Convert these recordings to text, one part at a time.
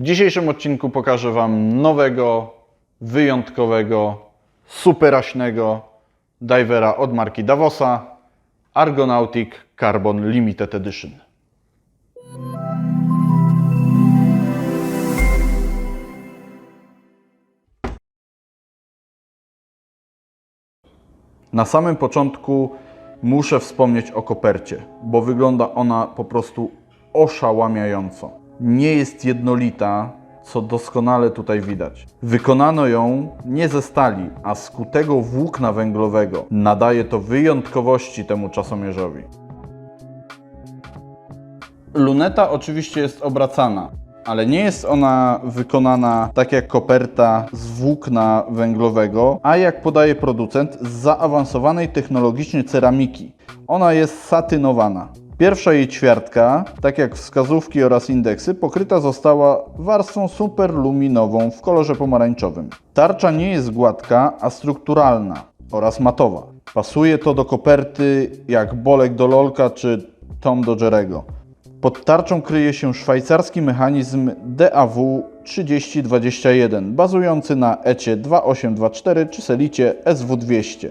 W dzisiejszym odcinku pokażę Wam nowego, wyjątkowego, superaśnego divera od marki Davosa Argonautic Carbon Limited Edition. Na samym początku muszę wspomnieć o kopercie, bo wygląda ona po prostu oszałamiająco. Nie jest jednolita, co doskonale tutaj widać. Wykonano ją nie ze stali, a z kutego włókna węglowego. Nadaje to wyjątkowości temu czasomierzowi. Luneta oczywiście jest obracana, ale nie jest ona wykonana tak jak koperta z włókna węglowego, a jak podaje producent z zaawansowanej technologicznie ceramiki. Ona jest satynowana. Pierwsza jej ćwiartka, tak jak wskazówki oraz indeksy, pokryta została warstwą superluminową w kolorze pomarańczowym. Tarcza nie jest gładka, a strukturalna oraz matowa. Pasuje to do koperty jak Bolek do Lolka czy Tom do Jerego. Pod tarczą kryje się szwajcarski mechanizm DAW 3021, bazujący na ECie 2824 czy Selicie SW200.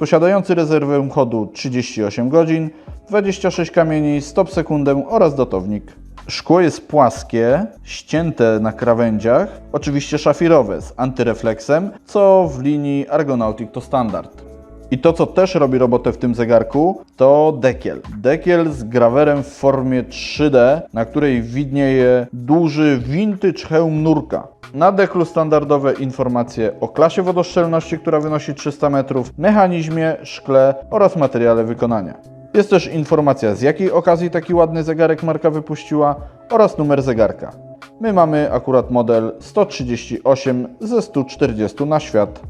Posiadający rezerwę chodu 38 godzin, 26 kamieni, stop sekundę oraz datownik. Szkło jest płaskie, ścięte na krawędziach, oczywiście szafirowe z antyrefleksem, co w linii Argonautic to standard. I to, co też robi robotę w tym zegarku, to dekiel. Dekiel z grawerem w formie 3D, na której widnieje duży vintage hełm nurka. Na deklu standardowe informacje o klasie wodoszczelności, która wynosi 300 metrów, mechanizmie, szkle oraz materiale wykonania. Jest też informacja z jakiej okazji taki ładny zegarek marka wypuściła oraz numer zegarka. My mamy akurat model 138 ze 140 na świat.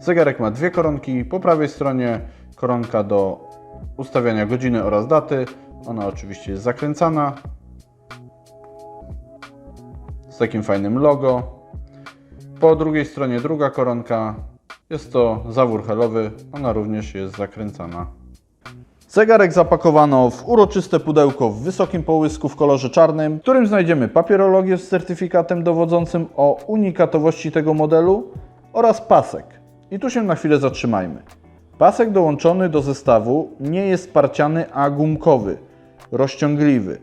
Zegarek ma dwie koronki. Po prawej stronie koronka do ustawiania godziny oraz daty. Ona oczywiście jest zakręcana. Z takim fajnym logo. Po drugiej stronie druga koronka. Jest to zawór helowy. Ona również jest zakręcana. Zegarek zapakowano w uroczyste pudełko w wysokim połysku w kolorze czarnym, w którym znajdziemy papierologię z certyfikatem dowodzącym o unikatowości tego modelu oraz pasek. I tu się na chwilę zatrzymajmy. Pasek dołączony do zestawu nie jest parciany, a gumkowy, rozciągliwy.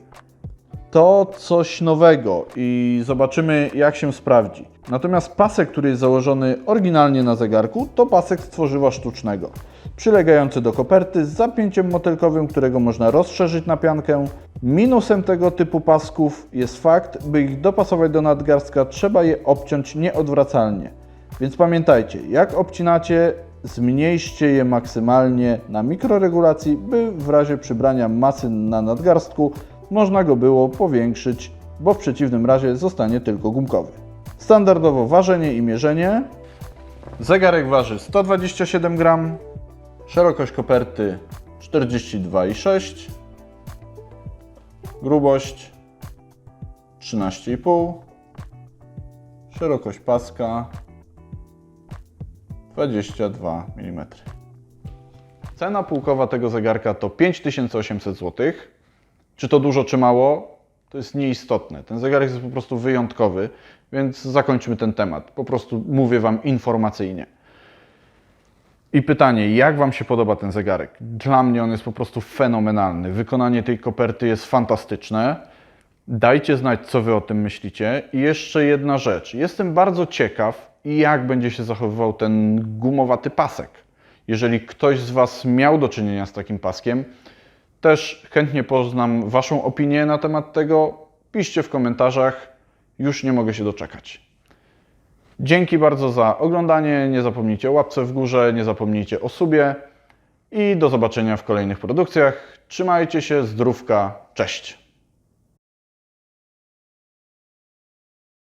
To coś nowego i zobaczymy jak się sprawdzi. Natomiast pasek, który jest założony oryginalnie na zegarku, to pasek z tworzywa sztucznego, przylegający do koperty z zapięciem motylkowym, którego można rozszerzyć na piankę. Minusem tego typu pasków jest fakt, by ich dopasować do nadgarstka, trzeba je obciąć nieodwracalnie. Więc pamiętajcie, jak obcinacie, zmniejszcie je maksymalnie na mikroregulacji, by w razie przybrania masy na nadgarstku można go było powiększyć, bo w przeciwnym razie zostanie tylko gumkowy. Standardowo ważenie i mierzenie. Zegarek waży 127 gram, szerokość koperty 42,6, grubość 13,5, szerokość paska 22 mm. Cena półkowa tego zegarka to 5800 zł. Czy to dużo, czy mało? To jest nieistotne. Ten zegarek jest po prostu wyjątkowy, więc zakończmy ten temat. Po prostu mówię Wam informacyjnie. I pytanie, jak Wam się podoba ten zegarek? Dla mnie on jest po prostu fenomenalny. Wykonanie tej koperty jest fantastyczne. Dajcie znać, co Wy o tym myślicie. I jeszcze jedna rzecz. Jestem bardzo ciekaw, jak będzie się zachowywał ten gumowaty pasek. Jeżeli ktoś z Was miał do czynienia z takim paskiem, też chętnie poznam Waszą opinię na temat tego. Piszcie w komentarzach. Już nie mogę się doczekać. Dzięki bardzo za oglądanie. Nie zapomnijcie o łapce w górze, nie zapomnijcie o subie i do zobaczenia w kolejnych produkcjach. Trzymajcie się, zdrówka, cześć!